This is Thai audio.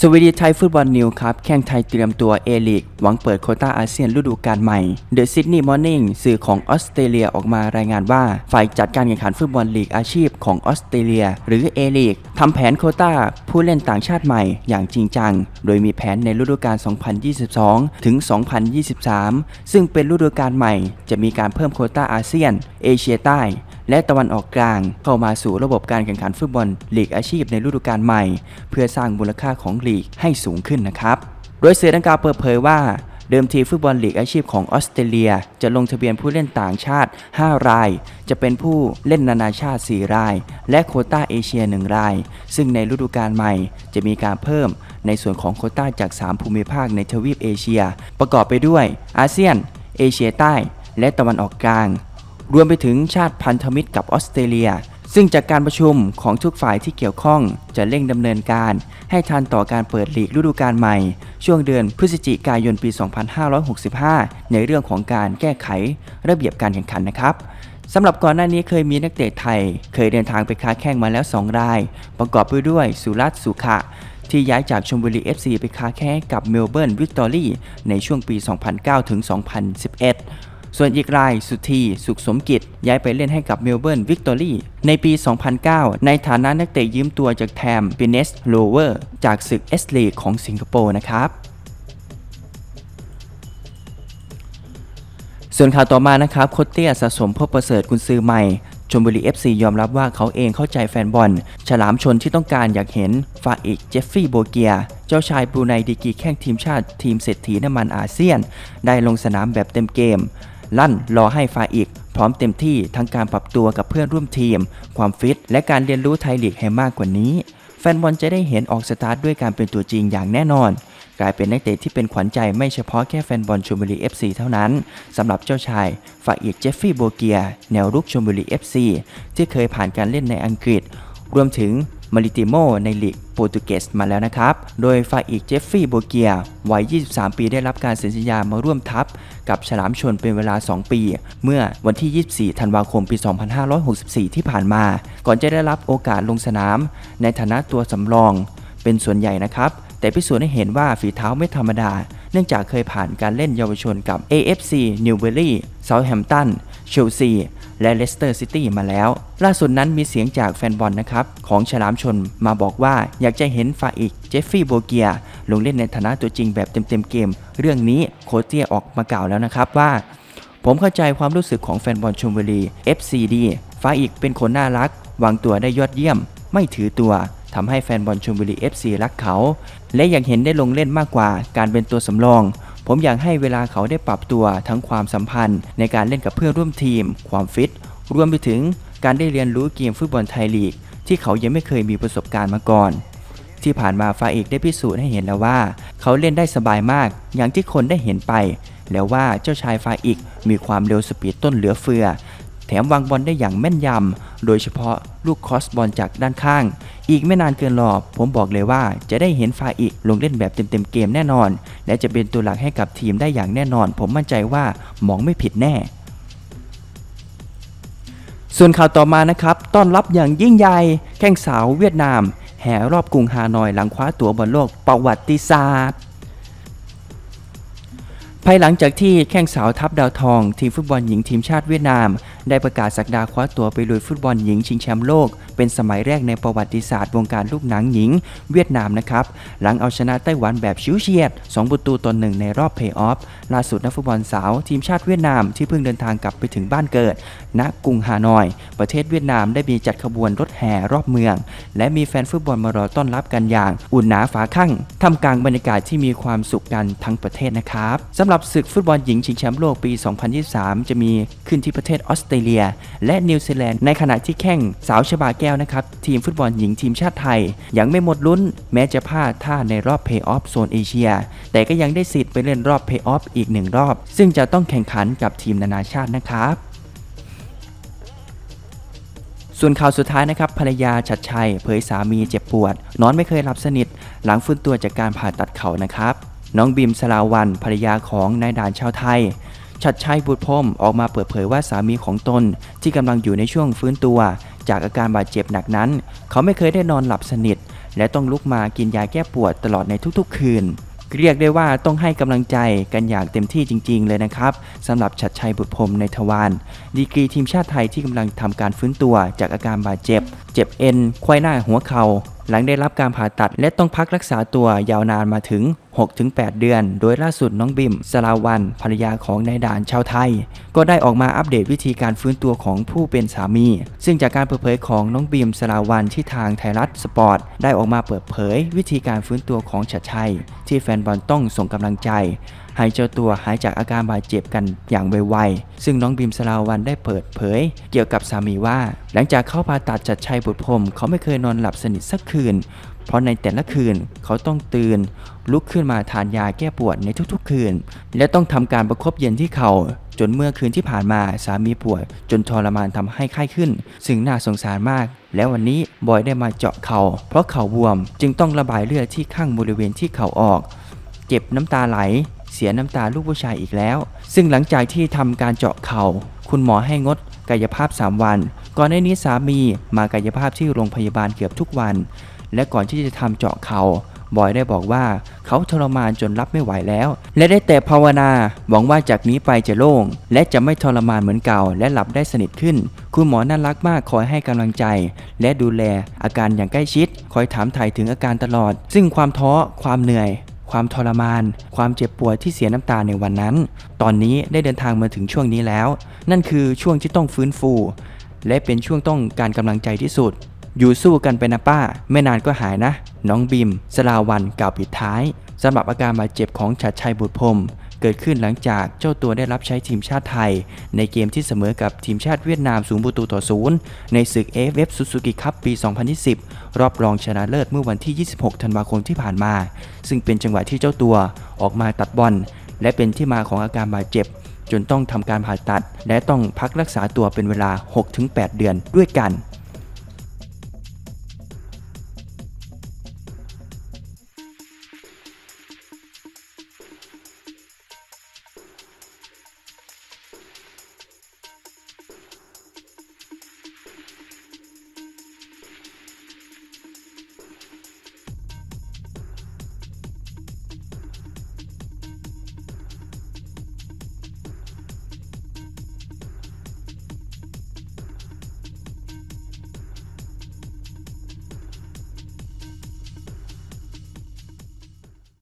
สวีดีไทยฟุตบอลนิวครับ แข่งไทยเตรียมตัวเอลีกหวังเปิดโควต้าอาเซียนฤดูกาลใหม่เดอะซิดนีย์มอร์นิ่งสื่อของออสเตรเลียออกมารายงานว่า ฝ่ายจัดการแข่งขันฟุตบอลลีกอาชีพของออสเตรเลีย หรือเอลีกทำแผนโควต้าผู้เล่นต่างชาติใหม่อย่างจริงจัง โดยมีแผนในฤดูกาล 2022 ถึง 2023 ซึ่งเป็นฤดูกาลใหม่ จะมีการเพิ่มโควต้าอาเซียน เอเชียใต้ และตะวันออกกลางเข้ามาสู่ระบบการแข่งขันฟุตบอลลีกอาชีพในฤดูกาลใหม่ เพื่อสร้างมูลค่าของลีกให้สูงขึ้นนะครับ โดยสื่อดังกล่าวเปิดเผยว่าเดิมทีฟุตบอลลีกอาชีพของออสเตรเลีย จะลงทะเบียนผู้เล่นต่างชาติ 5 ราย จะเป็นผู้เล่นนานาชาติ 4 ราย และโคต้าเอเชีย 1 ราย ซึ่งในฤดูกาลใหม่ จะมีการเพิ่มในส่วนของโคต้าจาก 3 ภูมิภาคในทวีปเอเชีย ประกอบไปด้วยอาเซียน เอเชียใต้ และตะวันออกกลาง รวมไปถึงชาติพันธมิตรกับออสเตรเลีย ซึ่งจากการประชุมของทุกฝ่ายที่เกี่ยวข้องจะเร่งดำเนินการ ให้ทันต่อการเปิดลีกฤดูกาลใหม่ ช่วงเดือนพฤศจิกายนปี 2565 ในเรื่องของการแก้ไขระเบียบการแข่งขันนะครับสำหรับก่อนหน้านี้เคยมีนักเตะไทย เคยเดินทางไปค้าแข่งมาแล้ว 2 ราย ประกอบไปด้วยสุรัตน์สุขะ ที่ย้ายจากชมบุรี FC ไปค้าแข่งกับเมลเบิร์นวิกตอรี่ในช่วงปี 2009 ถึง 2011 ส่วนอีกรายสุธีสุขสมกิจ ย้ายไปเล่นให้กับเมลเบิร์นวิกตอรี่ในปี 2009 ในฐานะนักเตะยืมตัวจากแทมเบเนสโลเวอร์จากศึกเอสลีของสิงคโปร์นะครับส่วนข่าวต่อมานะครับโคตเตียสะสมพบประเสริฐกุนซือใหม่ชมบุรี FC ยอมรับว่าเขาเองเข้าใจแฟนบอล ฉลามชนที่ต้องการอยากเห็นฟาอิกเจฟฟี่โบเกีย เจ้าชายบรูไนดีกีแข้งทีมชาติทีมเศรษฐีน้ำมันอาเซียน ได้ลงสนามแบบเต็มเกม ลั่นรอให้ฟาอิกพร้อมเต็มที่ทั้งการปรับตัวกับเพื่อนร่วมทีม ความฟิต และการเรียนรู้ไทยลีกให้มากกว่านี้ แฟนบอลจะได้เห็นออกสตาร์ทด้วยการเป็นตัวจริงอย่างแน่นอน กลายเป็นนักเตะที่เป็นขวัญใจไม่เฉพาะแค่แฟนบอลชลบุรี FC เท่านั้นสำหรับเจ้าชายฝ่ายอีกเจฟฟี่โบเกีย แนวรุกชลบุรี FC ที่เคยผ่านการเล่นในอังกฤษ รวมถึง มาริติโมในลีกโปรตุเกสมาแล้วนะครับ โดยฝ่ายอีกเจฟฟี่โบเกียวัย 23 ปีได้รับการเซ็นสัญญามาร่วมทัพ กับฉลามชนเป็นเวลา 2 ปี เมื่อวันที่ 24 ธันวาคม ปี 2564 ที่ผ่านมา ก่อนจะได้รับโอกาสลงสนาม ในฐานะตัวสำรอง เป็นส่วนใหญ่นะครับ แต่พิสูจน์ให้เห็นว่าฝีเท้าไม่ธรรมดา เนื่องจากเคยผ่านการเล่นเยาวชนกับ AFC n e w b u r y Southampton ชลซี และ Leicester City มาแล้ว ล่าสุดนั้นมีเสียงจากแฟนบอลนะครับ ของฉลามชนมาบอกว่าอยากจะเห็นฟาอิกเจฟฟี่โบเกียลงเล่นในฐานะตัวจริงแบบเต็มๆเกม เรื่องนี้โคชเตียออกมากล่าวแล้วนะครับว่า ผมเข้าใจความรู้สึกของแฟนบอลชมบุรี FCD ฟ้าอีกเป็นคนน่ารัก วางตัวได้ยอดเยี่ยม ไม่ถือตัวทำให้แฟนบอลชมบุรี FC รักเขา และอยากเห็นได้ลงเล่นมากกว่าการเป็นตัวสำรอง ผมอยากให้เวลาเขาได้ปรับตัวทั้งความสัมพันธ์ ในการเล่นกับเพื่อนร่วมทีม ความฟิต รวมไปถึงการได้เรียนรู้เกมฟุตบอลไทยลีก ที่เขายังไม่เคยมีประสบการณ์มาก่อน ที่ผ่านมาฟาเอกได้พิสูจน์ให้เห็นแล้วว่า เขาเล่นได้สบายมาก อย่างที่คนได้เห็นไป แล้วว่าเจ้าชายฟาอิกมีความเร็วสปีดต้นเหลือเฟือ แถมวางบอลได้อย่างแม่นยำ โดยเฉพาะลูกคอสบอลจากด้านข้าง อีกไม่นานเกินรอผมบอกเลยว่าจะได้เห็นฟาอิลงเล่นแบบเต็มๆเกมแน่นอน และจะเป็นตัวหลักให้กับทีมได้อย่างแน่นอน ผมมั่นใจว่ามองไม่ผิดแน่ส่วนข่าวต่อมานะครับ ต้อนรับอย่างยิ่งใหญ่ แข้งสาวเวียดนาม แห่รอบกรุงฮานอยหลังคว้าตั๋วบอลโลกประวัติศาสตร์ ภายหลังจากที่แข้งสาวทัพดาวทอง ทีมฟุตบอลหญิงทีมชาติเวียดนาม ได้ประกาศสักดาคว้าตัวไปลุยฟุตบอลหญิงชิงแชมป์โลก เป็นสมัยแรกในประวัติศาสตร์วงการลูกหนังหญิง เวียดนามนะครับ หลังเอาชนะไต้หวันแบบชิวเฉียด 2 ประตูต่อหนึ่งในรอบเพย์ออฟล่าสุดนักฟุตบอลสาวทีมชาติเวียดนามที่เพิ่งเดินทางกลับไปถึงบ้านเกิด ณกรุงฮานอย ประเทศเวียดนามได้มีจัดขบวนรถแห่รอบเมือง และมีแฟนฟุตบอลมารอต้อนรับกันอย่าง อุ่นหนาฝาข้างทำกลางบรรยากาศที่มีความสุขกันทั้งประเทศนะครับสำหรับศึกฟุตบอลหญิงชิงแชมป์โลกปี 2023 จะมีขึ้นที่ประเทศออสเตรเลีย และนิวซีแลนด์ในขณะที่แข่งสาวชบาแก้วนะครับ ทีมฟุตบอลหญิงทีมชาติไทย ยังไม่หมดลุ้น แม้จะพลาดท่าในรอบเพย์ออฟโซนเอเชีย แต่ก็ยังได้สิทธิ์ไปเล่นรอบเพย์ออฟอีกหนึ่งรอบ ซึ่งจะต้องแข่งขันกับทีมนานาชาตินะครับส่วนข่าวสุดท้ายนะครับภรรยาชัดชัย เผยสามีเจ็บปวด นอนไม่เคยหลับสนิท หลังฟื้นตัวจากการผ่าตัดเข่านะครับ น้องบิมสลาวันภรรยาของนายด่านชาวไทย ชัดชัยบุตรพรมออกมาเปิดเผยว่าสามีของตน ที่กำลังอยู่ในช่วงฟื้นตัว จากอาการบาดเจ็บหนักนั้น เขาไม่เคยได้นอนหลับสนิท และต้องลุกมากินยาแก้ปวดตลอดในทุกๆ คืน เรียกได้ว่าต้องให้กำลังใจกันอย่างเต็มที่จริง ๆ เลยนะครับสำหรับชัดชัยบุตรพรมในทวารดีกรีทีมชาติไทยที่กำลังทำการฟื้นตัวจากอาการบาดเจ็บ เจ็บเอ็นควายหน้าหัวเขา่า หลังได้รับการผ่าตัดและต้องพักรักษาตัวยาวนานมาถึง 6-8 เดือน โดยล่าสุดน้องบิมสลาวันภรรยาของนายด่านชาวไทย ก็ได้ออกมาอัปเดตวิธีการฟื้นตัวของผู้เป็นสามี ซึ่งจากการเปิดเผยของน้องบีมสลาวันที่ทางไทยรัฐสปอร์ตได้ออกมาเปิดเผย วิธีการฟื้นตัวของชัดชัย ที่แฟนบอลต้องส่งกำลังใจ ให้เจ้าตัวหายจากอาการบาดเจ็บกันอย่างไวๆ ซึ่งน้องบีมสลาวันได้เปิดเผย เกี่ยวกับสามีว่า หลังจากเข้าผ่าตัดจัดชัยบุตรพรมเขาไม่เคยนอนหลับสนิทสักคืน เพราะในแต่ละคืนเขาต้องตื่น ลุกขึ้นมาทานยาแก้ปวดในทุกๆ คืน และต้องทำการประคบเย็นที่เขา่าจนเมื่อคืนที่ผ่านมาสามีป่วย จนทรมานทำให้ไข้ขึ้น ซึ่งน่าสงสารมาก และวันนี้บอยได้มาเจาะเขา่าเพราะเข่าบวม จึงต้องระบายเลือดที่ข้างบริเวณที่เข่าออก เจ็บน้ำตาไหล เสียน้ำตาลูกผู้ชายอีกแล้ว ซึ่งหลังจากที่ทำการเจาะเขา่า คุณหมอให้งดกายภาพ 3 วัน ก่อนหน้านี้สามีมากายภาพที่โรงพยาบาลเกือบทุกวัน และก่อนที่จะทำเจาะเขา่าบอยได้บอกว่าเขาทรมานจนรับไม่ไหวแล้ว และได้แต่ภาวนา หวังว่าจากนี้ไปจะโล่ง และจะไม่ทรมานเหมือนเก่า และหลับได้สนิทขึ้น คุณหมอน่ารักมากคอยให้กำลังใจ และดูแลอาการอย่างใกล้ชิด คอยถามถ่ายถึงอาการตลอด ซึ่งความท้อความเหนื่อย ความทรมาน ความเจ็บปวดที่เสียน้ำตาในวันนั้น ตอนนี้ได้เดินทางมาถึงช่วงนี้แล้ว นั่นคือช่วงที่ต้องฟื้นฟู และเป็นช่วงต้องการกำลังใจที่สุด อยู่สู้กันไปนะป้า ไม่นานก็หายนะ น้องบิม สลาวันกล่าวปิดท้ายสำหรับอาการบาดเจ็บของชัดชัยบุตรพรม เกิดขึ้นหลังจากเจ้าตัวได้รับใช้ทีมชาติไทย ในเกมที่เสมอกับทีมชาติเวียดนามสูงประตูต่อศูนย์ในศึก AFF Suzuki Cup ปี 2020รอบรองชนะเลิศเมื่อวันที่ 26 ธันวาคมที่ผ่านมา ซึ่งเป็นจังหวะที่เจ้าตัวออกมาตัดบอลและเป็นที่มาของอาการบาดเจ็บ จนต้องทำการผ่าตัด และต้องพักรักษาตัวเป็นเวลา 6-8 เดือนด้วยกัน